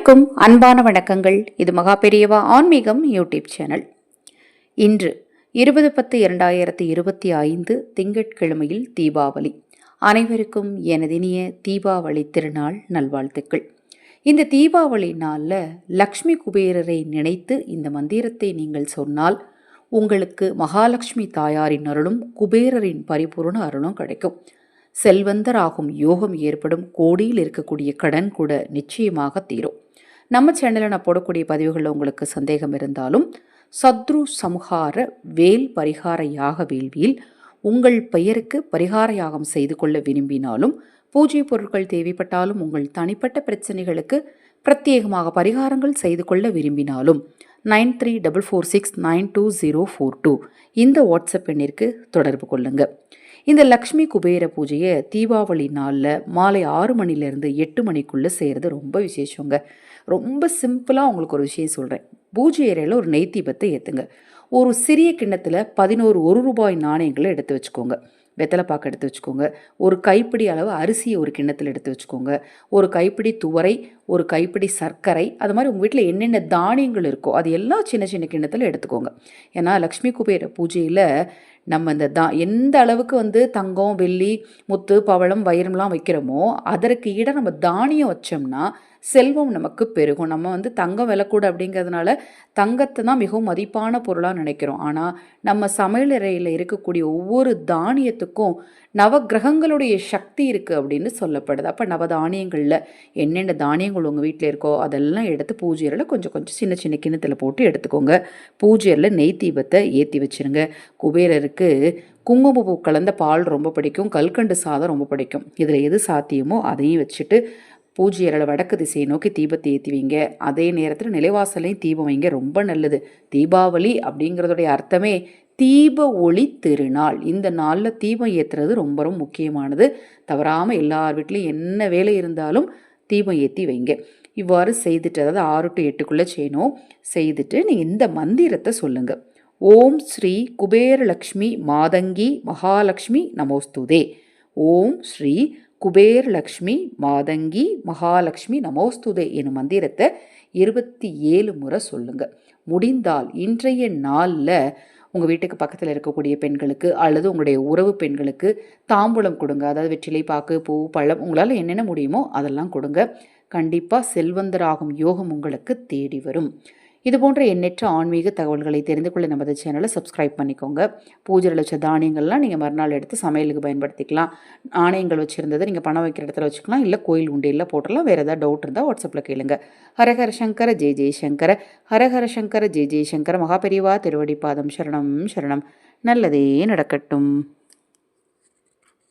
அனைவருக்கும் அன்பான வணக்கங்கள். இது மகா பெரியவா ஆன்மீகம் யூடியூப் சேனல். இன்று இருபது பத்து இரண்டாயிரத்தி இருபத்தி ஐந்து திங்கட்கிழமையில் தீபாவளி. அனைவருக்கும் எனதினிய தீபாவளி திருநாள் நல்வாழ்த்துக்கள். இந்த தீபாவளி நாளில் லக்ஷ்மி குபேரரை நினைத்து இந்த மந்திரத்தை நீங்கள் சொன்னால் உங்களுக்கு மகாலட்சுமி தாயாரின் அருளும் குபேரரின் பரிபூரண அருளும் கிடைக்கும். செல்வந்தராகும் யோகம் ஏற்படும். கோடியில் இருக்கக்கூடிய கடன் கூட நிச்சயமாக தீரும். நம்ம சேனலில் நான் போடக்கூடிய பதிவுகளில் உங்களுக்கு சந்தேகம் இருந்தாலும் சத்ரு சம்ஹார வேல் பரிகார யாக வேள்வியில் உங்கள் பெயருக்கு பரிகார யாகம் செய்து கொள்ள விரும்பினாலும் பூஜை பொருட்கள் தேவைப்பட்டாலும் உங்கள் தனிப்பட்ட பிரச்சனைகளுக்கு பிரத்யேகமாக பரிகாரங்கள் செய்து கொள்ள விரும்பினாலும் nine three double four six nine two zero four two இந்த வாட்ஸ்அப் எண்ணிற்கு தொடர்பு கொள்ளுங்கள் இந்த லக்ஷ்மி குபேர பூஜையை தீபாவளி நாளில் மாலை ஆறு மணிலேருந்து எட்டு மணிக்குள்ளே செய்கிறது ரொம்ப விசேஷங்க. ரொம்ப சிம்பிளாக உங்களுக்கு ஒரு விஷயம் சொல்கிறேன் பூஜை அறையில் ஒரு நெய் தீபத்தை ஏற்றுங்க ஒரு சிறிய கிண்ணத்தில் பதினோரு ஒரு ரூபாய் நாணயங்களை எடுத்து வச்சுக்கோங்க. வெத்தலைப்பாக்கு எடுத்து வச்சுக்கோங்க. ஒரு கைப்பிடி அளவு அரிசியை ஒரு கிண்ணத்தில் எடுத்து வச்சுக்கோங்க. ஒரு கைப்பிடி துவரை ஒரு கைப்பிடி சர்க்கரை அது மாதிரி உங்கள் வீட்டில் என்னென்ன தானியங்கள் இருக்கோ அது எல்லாம் சின்ன சின்ன கிண்ணத்தில் எடுத்துக்கோங்க. ஏன்னா லக்ஷ்மி குபேர பூஜையில் நம்ம இந்த தா எந்த அளவுக்கு வந்து தங்கம் வெள்ளி முத்து பவளம் வைரம்லாம் வைக்கிறோமோ அதற்கு ஈட நம்ம தானியம் வச்சோம்னா செல்வம் நமக்கு பெருகும். நம்ம வந்து தங்கம் விலக்கூட அப்படிங்கிறதுனால தங்கத்தை தான் மிகவும் மதிப்பான பொருளாக நினைக்கிறோம். ஆனால் நம்ம சமையலறையில் இருக்கக்கூடிய ஒவ்வொரு தானியத்துக்கும் நவகிரகங்களுடைய சக்தி இருக்குது அப்படின்னு சொல்லப்படுது. அப்போ நவதானியங்களில் என்னென்ன தானியங்கள் உங்கள் வீட்டில் இருக்கோ அதெல்லாம் எடுத்து பூஜையில் கொஞ்சம் கொஞ்சம் சின்ன சின்ன கிண்ணத்தில் போட்டு எடுத்துக்கோங்க. பூஜையில் நெய் தீபத்தை ஏற்றி வச்சுருங்க. குபேரருக்கு குங்குமப்பூ கலந்த பால் ரொம்ப பிடிக்கும். கல்கண்டு சாதம் ரொம்ப பிடிக்கும். இதில் எது சாத்தியமோ அதையும் வச்சுட்டு பூஜை அறையில் வடக்கு திசையை நோக்கி தீபத்தை ஏற்றுவீங்க அதே நேரத்தில் நிலைவாசலையும் தீபம் வைங்க. ரொம்ப நல்லது. தீபாவளி அப்படிங்கிறதுடைய அர்த்தமே தீப ஒளி திருநாள். இந்த நாளில் தீபம் ஏற்றுறது ரொம்ப ரொம்ப முக்கியமானது. தவறாமல் எல்லார் வீட்லேயும் என்ன வேலை இருந்தாலும் தீபம் ஏற்றி வைங்க. இவ்வாறு செய்துட்டு அதாவது ஆறு டு எட்டுக்குள்ளே செய்யணும். செய்துட்டு நீங்கள் இந்த மந்திரத்தை சொல்லுங்கள் ஓம் ஸ்ரீ குபேரலக்ஷ்மி மாதங்கி மகாலட்சுமி நமோஸ்துதே. ஓம் ஸ்ரீ குபேரலக்ஷ்மி மாதங்கி மகாலட்சுமி நமோஸ்துதே எனும் மந்திரத்தை இருபத்தி ஏழு முறை சொல்லுங்கள் முடிந்தால் இன்றைய நாளில் உங்கள் வீட்டுக்கு பக்கத்தில் இருக்கக்கூடிய பெண்களுக்கு அல்லது உங்களுடைய உறவு பெண்களுக்கு தாம்பூலம் கொடுங்க. அதாவது வெற்றிலை பாக்கு பூ பழம் உங்களால் என்னென்ன முடியுமோ அதெல்லாம் கொடுங்க. கண்டிப்பாக செல்வந்தராகும் யோகம் உங்களுக்கு தேடி வரும். இது போன்ற எண்ணற்ற ஆன்மீக தகவல்களை தெரிந்து கொள்ள நமது சேனலை சப்ஸ்கிரைப் பண்ணிக்கோங்க. பூஜையில் வச்ச தானியங்கள்லாம் நீங்கள் மறுநாள் எடுத்து சமையலுக்கு பயன்படுத்திக்கலாம். நாணயங்கள் வச்சுருந்ததை நீங்கள் பணம் வைக்கிற இடத்துல வச்சுக்கலாம். இல்லை கோயில் உண்டியில் போட்டலாம் வேறு ஏதாவது டவுட் இருந்தால் வாட்ஸ்அப்பில் கேளுங்க. ஹரஹர சங்கர ஜெய் ஜெய்சங்கர ஹரஹர சங்கர ஜெய் ஜெய்சங்கர மகாபெரிவா திருவடி பாதம். சரணம் சரணம். நல்லதே நடக்கட்டும்.